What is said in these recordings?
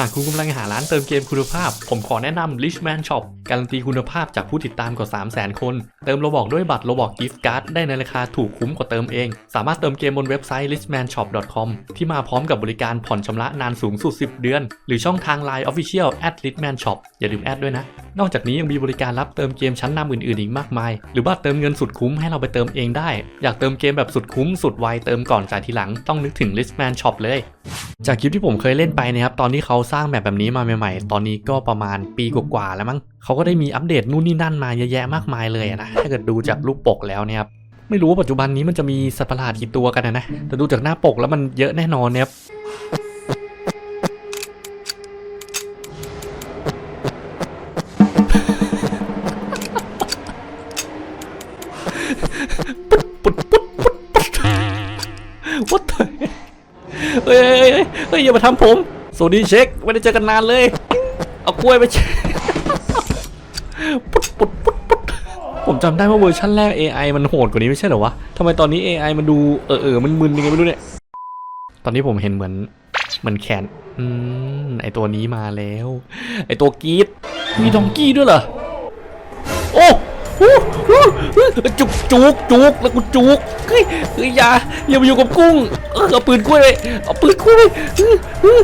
หากคุณกำลังหาร้านเติมเกมคุณภาพ ผมขอแนะนำ Richman Shop การันตีคุณภาพจากผู้ติดตามกว่า 300,000 คน เติมโลบอกด้วยบัตรโลบอกกิฟต์การ์ดได้ในราคาถูกคุ้มกว่าเติมเอง สามารถเติมเกมบนเว็บไซต์ richmanshop.com ที่มาพร้อมกับบริการผ่อนชำระนานสูงสุด 10 เดือน หรือช่องทาง Line Official at richman shop อย่าลืมแอดด้วยนะ นอกจากนี้ยังมีบริการรับเติมเกมชั้นนำอื่นๆอีกมากมาย หรือว่าเติมเงินสุดคุ้มให้เราไปเติมเองได้ อยากเติมเกมแบบสุดคุ้มสุดไวเติมก่อนจ่ายทีหลังต้องนึกถึง Richman Shop เลย จากคลิปที่ผมเคยเล่นไปนะครับตอนที่เขาสร้างแบบแบบนี้มาใหม่ ๆ ตอนนี้ก็ประมาณปีกว่าๆแล้วมั้งเขาก็ได้มีอัปเดตนู่นนี่นั่นมาเยอะแยะมากมายเลยนะถ้าเกิดดูจากรูปปกแล้วเนี่ยครับไม่รู้ว่าปัจจุบันนี้มันจะมีสัตว์ประหลาดกี่ตัวกันนะนะแต่ดูจากหน้าปกแล้วมันเยอะแน่นอนเนี่ย เฮ้ยเฮ้ยเฮ้ยอย่ามาทำผมสวัสดีเช็คไม่ได้เจอกันนานเลย เอากล้วยไปเช็คปุ๊ดปุ๊ดปุ๊ดปุ๊ดผมจำได้ว่าเวอร์ชันแรก AI มันโหดกว่านี้ไม่ใช่เหรอวะทำไมตอนนี้ AI มันดูเออเออมันมึนยังไงไม่รู้เนี่ยตอนนี้ผมเห็นเหมือนเหมือนแขนอืมไอตัวนี้มาแล้ว ไอตัวกีดมีดองกี้ด้วยเหรอ จุกจุกจุกแล้วกูจุกเฮ้ยเฮ้ยอย่าอย่ามาอยู่กับกุ้งเอาปืนกล้วยเลยเอาปืนกล้วยเลยเฮ้ยเฮ้ย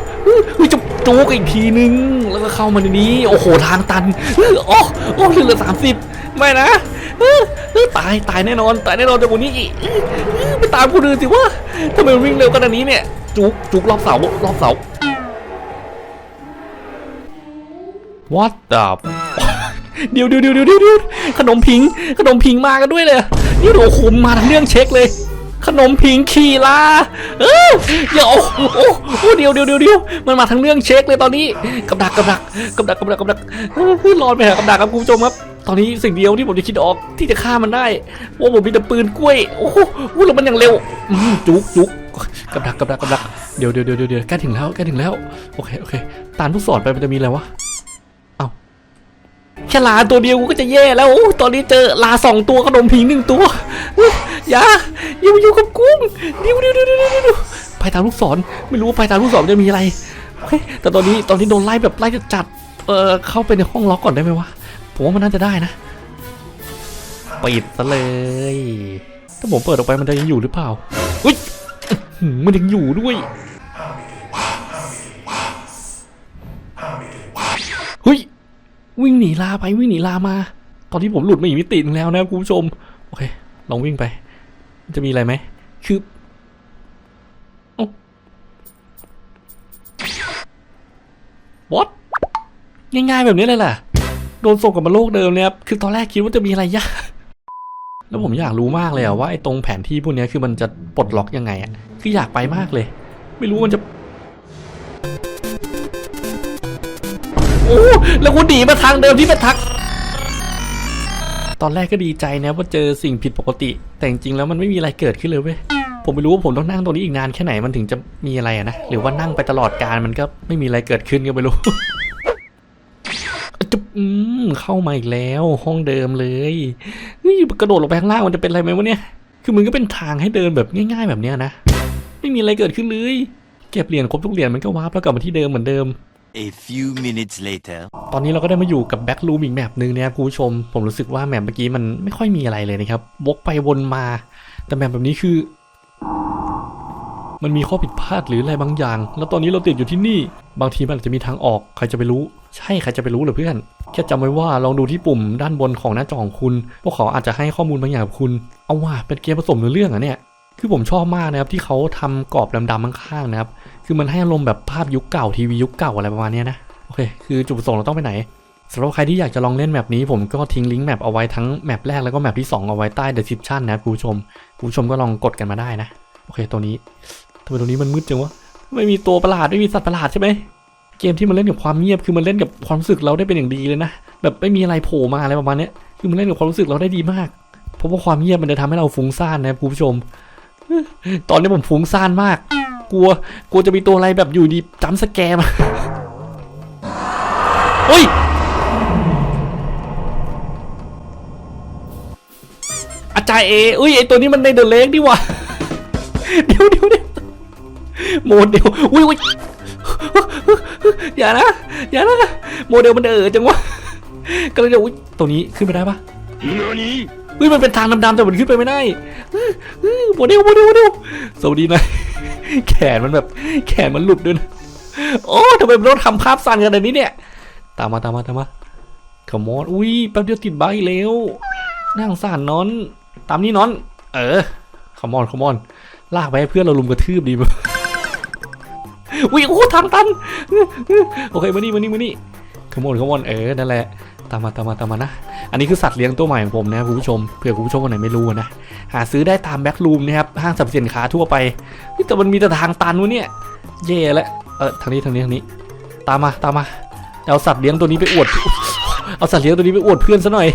เฮ้ยจุกจุกอีกทีนึงแล้วก็เข้ามาในนี้ โอ้โหทางตันเฮ้ยโอ้โอ้เหลือสามสิบไม่นะเฮ้ยเฮ้ยตายตายแน่นอนตายแน่นอนจากวันนี้อีกไปตามคนอื่นสิวะทำไมวิ่งเร็วขนาดนี้เนี่ย จุกจุกรอบเสารอบเสา What the เดี๋ยวเดี๋ยวเดี๋ยวเดี๋ยวเดียวขนมพิง ขนมพิงมากันด้วยเลยนี่โอ้โหมาทั้งเรื่องเช็คเลย ขนมพิงขี่ลาเออเดี๋ยวโอ้โหโอ้โหเดี๋ยวเดี๋ยวเดี๋ยวเดี๋ยวมันมาทั้งเรื่องเช็คเลยตอนนี้กับดักกับดักกับดักกับดักกับดักเฮ้ยรอดไปหากับดักครับคุณผู้ชมครับตอนนี้สิ่งเดียวที่ผมจะคิดออกที่จะฆ่ามันได้ว่าผมมีแต่ปืนกล้วย โอ้โหแล้วมันอย่างเร็วจุกจุกกับดักกับดักกับดักเดี๋ยวเดี๋ยวเดี๋ยวเดี๋ยวใกล้ถึงแล้วใกล้ถึงแล้วโอเคโอเคตามทุกสอนไปมันจะมีอะไรวะ ค่ลาตัวเดียวกูก็จะแย่แล้วโอ้ตอนนี้เจอลาสองตัวขนมผิงหนึ่งตัวอย่าอย่อยู่กับกุ้งดี๋ยวดี๋ยวดี๋ยวดี๋ยวดี๋ยวไปตามลูกศรไม่รู้ว่าไปตามลูกศรจะมีอะไรแต่ตอนนี้ตอนนี้โดนไล่แบบไล่จะจัดเออเข้าไปในห้องล็อกก่อนได้ไหมวะผมว่ามันน่าจะได้นะปิดซะเลย ถ้าผมเปิดออกไปมันจะยังอยู่หรือเปล่าอุ้ยมันยังอยู่ด้วยเฮ้ย วิ่งหนีลาไปวิ่งหนีลามา ตอนที่ผมหลุดมาอีกมิตินึงแล้วนะคุณผู้ชม โอเค ลองวิ่งไป จะมีอะไรไหม คือเอ้ what ง่ายๆแบบนี้เลยแหละโดนส่งกลับมาโลกเดิมเนี่ยครับคือตอนแรกคิดว่าจะมีอะไรยาก แล้วผมอยากรู้มากเลยอะว่าไอ้ตรงแผนที่พวกนี้คือมันจะปลดล็อกยังไงอะคืออยากไปมากเลย ไม่รู้มันจะ โอ้แล้วกูหนีมาทางเดิมที่เป็นทัก ตอนแรกก็ดีใจนะว่าเจอสิ่งผิดปกติ แต่จริงๆแล้วมันไม่มีอะไรเกิดขึ้นเลยเว้ยผมไม่รู้ว่าผมต้องนั่งตรงนี้อีกนานแค่ไหนมันถึงจะมีอะไรนะ หรือว่านั่งไปตลอดการมันก็ไม่มีอะไรเกิดขึ้นก็ไม่รู้จุ๊บอืมเข้ามาอีกแล้วห้องเดิมเลยนี่กระโดดลงไปข้างล่างมันจะเป็นอะไรไหมวะเนี่ย คือมันก็เป็นทางให้เดินแบบง่ายๆแบบเนี้ยนะ ไม่มีอะไรเกิดขึ้นเลย เก็บเหรียญครบทุกเหรียญมันก็วาร์ปแล้วกลับมาที่เดิมเหมือนเดิม A few minutes later. ตอนนี้เราก็ได้มาอยู่กับแบ็กลูมอีกแมปหนึ่งนะครับคุณผู้ชม ผมรู้สึกว่าแมปเมื่อกี้มันไม่ค่อยมีอะไรเลยนะครับ วกไปวนมา แต่แมปแบบนี้คือ มันมีข้อผิดพลาดหรืออะไรบางอย่าง แล้วตอนนี้เราติดอยู่ที่นี่ บางทีมันอาจจะมีทางออก ใครจะไปรู้ ใช่ใครจะไปรู้เหรอเพื่อน แค่จำไว้ว่าลองดูที่ปุ่มด้านบนของหน้าจอของคุณ พวกเขาอาจจะให้ข้อมูลบางอย่างกับคุณ เอาว่าเป็นเกมผสมเนื้อเรื่องอะเนี่ย คือผมชอบมากนะครับที่เขาทำกรอบดำๆข้างๆนะครับ คือมันให้อารมณ์แบบภาพยุคเก่าทีวียุคเก่าอะไรประมาณนี้นะ โอเค คือจุดประสงค์เราต้องไปไหนสำหรับใครที่อยากจะลองเล่นแมปนี้ผมก็ทิ้งลิงก์แมปเอาไว้ทั้งแมปแรกแล้วก็แมปที่ 2 เอาไว้ใต้ description นะคุณผู้ชมคุณผู้ชมก็ลองกดกันมาได้นะ โอเคตัวนี้ทำไมตัวนี้มันมืดจังวะไม่มีตัวประหลาดไม่มีสัตว์ประหลาดใช่ไหมเกมที่มันเล่นกับความเงียบคือมันเล่นกับความรู้สึกเราได้เป็นอย่างดีเลยนะแบบไม่มีอะไรโผล่มาอะไรประมาณนี้คือมันเล่นกับความรู้สึกเราได้ดีมาก เพราะว่าความเงียบมันจะทำให้เราฟุ้งซ่านนะครับคุณผู้ชม ตอนนี้ผมฟุ้งซ่านมาก กลัว กลัวจะมีตัวอะไรแบบอยู่ดีจำสแกมเฮ้ยอาจารย์เอเอ้ยไอตัวนี้มันในเดอะเลกดิว่ะเดี๋ยวเดี๋ยวเดี๋ยวโหมดเดี๋ยวอุ้ยอุ้ยอย่าอย่านะอย่านะโมเดลมันเออจังวะก็เลยจะอุ๊ยตรงนี้ขึ้นไปได้ปะ NANI? เฮ้ยมันเป็นทางดำๆแต่มันขึ้นไปไม่ได้เฮ้ยเฮ้ยโมเดลโมเดลโมเดลสวัสดีนะ แขนมันแบบแขนมันหลุดด้วยนะโอ้ทำไมมันต้องทำภาพสั้นขนาดนี้เนี่ย ตามมาตามมาตามมาขมอนอุ้ยแป๊บเดียวติดใบแล้วนั่งสารนอน ตามนี่นอน เออขมอนขมอน ลากไปให้เพื่อนเราลุมกระทืบดีมั้ยอุ้ยโอ้ทางตัน โอเคมานี่มานี่มานี่ขมอนขมอนเออนั่นแหละ ตามมาตามมาตามมานะ อันนี้คือสัตว์เลี้ยงตัวใหม่ของผมนะครับคุณผู้ชมเผื่อคุณผู้ชมคนไหนไม่รู้นะหาซื้อได้ตามแบ็กรูมนะครับห้างสรรพสินค้าทั่วไปเฮ้ยแต่มันมีแต่ทางตันวะเนี่ยเย่แล้วเออทางนี้ทางนี้ทางนี้ ตามมาตามมาเอาสัตว์เลี้ยงตัวนี้ไปอวด เอาสัตว์เลี้ยงตัวนี้ไปอวดเพื่อนซะหน่อย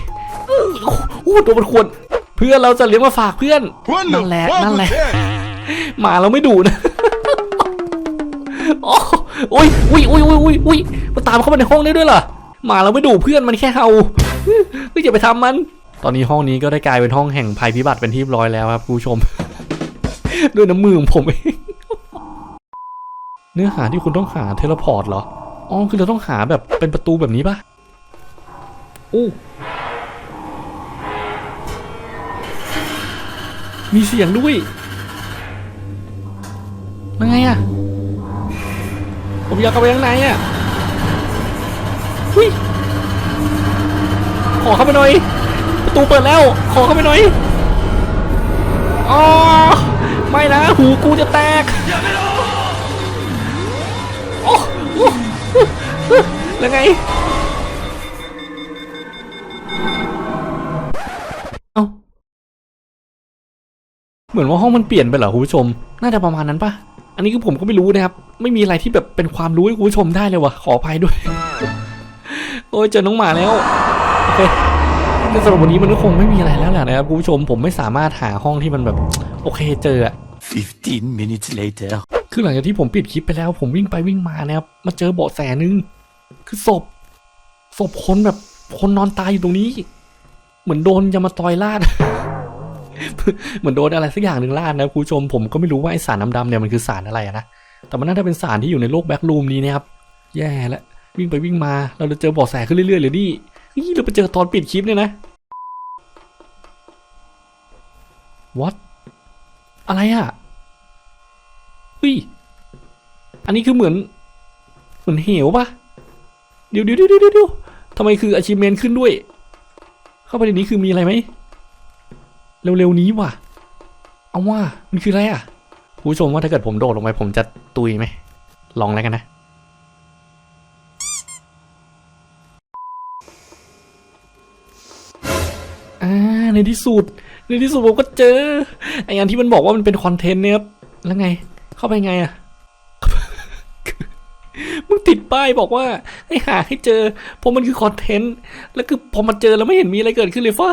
โอ้โหตัวมันควรเพื่อนเราจะเลี้ยงมาฝากเพื่อน What Năn lẹ, fuck năn was lẹ. that? หมาเราไม่ดุนะโอ้อุ้ยอุ้ยอุ้ยอุ้ยอุ้ยอุ้ยมันตามเข้ามาในห้องได้ด้วยเหรอ หมาเราไม่ดุเพื่อนมันแค่เห่าเฮ้ยอย่าไปทำมัน ตอนนี้ห้องนี้ก็ได้กลายเป็นห้องแห่งภัยพิบัติเป็นที่ร้อยแล้วครับคุณผู้ชม ด้วยน้ำมือของผมเองเนื้อหาที่คุณต้องหาเทเลพอร์ตเหรออ๋อคือเราต้องหาแบบเป็นประตูแบบนี้ปะอู้มีเสียงด้วยยังไงอะผมอยากเข้าไปข้างในอะุ้ยขอเข้าไปหน่อย ประตูเปิดแล้ว ขอเข้าไปหน่อยอ๋อไม่นะ หูกูจะแตกโอ้โอ้โอ้แล้วไง เอ้า เหมือนว่าห้องมันเปลี่ยนไปเหรอคุณผู้ชม น่าจะประมาณนั้นปะอันนี้คือผมก็ไม่รู้นะครับ ไม่มีอะไรที่แบบเป็นความรู้ให้คุณผู้ชมได้เลยวะขออภัยด้วย โอ้ยเจอน้องหมาแล้วโอเคก็สำหรับวันนี้มันก็คงไม่มีอะไรแล้วแหละนะครับคุณผู้ชมผมไม่สามารถหาห้องที่มันแบบโอเคเจออะ15 minutes later. คือหลังจากที่ผมปิดคลิปไปแล้ว ผมวิ่งไปวิ่งมานะครับมาเจอเบาะแสหนึง คือศพศพคนแบบคนนอนตายอยู่ตรงนี้ เหมือนโดนยามาตอยลาด เหมือนโดนอะไรสักอย่างหนึ่งลาดนะคุณผู้ชมผมก็ไม่รู้ว่าไอสารดำๆเนี่ยมันคือสารอะไรอะนะแต่มันน่าจะเป็นสารที่อยู่ในโลกแบ็กรูมนี้นะครับแย่แล้ว วิ่งไปวิ่งมาเราจะเจอบาะแสขึ้นเรื่อยๆเลยนี่นี่เราไปเจอตอนปิดคลิปเนี่ยนะ what อะไรอะเฮ้ยอันนี้คือเหมือน เหมือนเหวปะเดี๋ยวเดี๋ยวเดี๋ยวเดี๋ยวเดี๋ยวทำไมคือ achievement ขึ้นด้วย เข้าไปในนี้คือมีอะไรไหมเร็วๆนี้ว่ะ เอาว่ามันคืออะไรอะผู้ชมว่าถ้าเกิดผมโดดลงไปผมจะตุยไหมลองแล้วกันนะ อ่าในที่สุด ในที่สุดผมก็เจอไอ้อันที่มันบอกว่ามันเป็นคอนเทนต์เนี่ยครับ แล้วไง เข้าไปไงอะมึงติดป้ายบอกว่าให้หาให้เจอเพราะมันคือคอนเทนต์แล้วคือพอมาเจอแล้วไม่เห็นมีอะไรเกิดขึ้นเลยฟ้า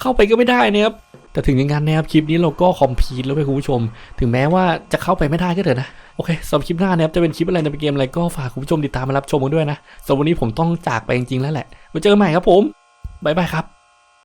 เข้าไปก็ไม่ได้นะครับแต่ถึงอย่างนั้นนะครับคลิปนี้เราก็คอมพีทแล้วไปคุณผู้ชม ถึงแม้ว่าจะเข้าไปไม่ได้ก็เถอะนะ โอเคสำหรับคลิปหน้านะครับจะเป็นคลิปอะไรในเกมอะไรก็ฝากคุณผู้ชมติดตามมารับชมกันด้วยนะสำหรับวันนี้ผมต้องจากไปจริงๆแล้วแหละไว้เจอกันใหม่ครับผมบ๊ายบายครับ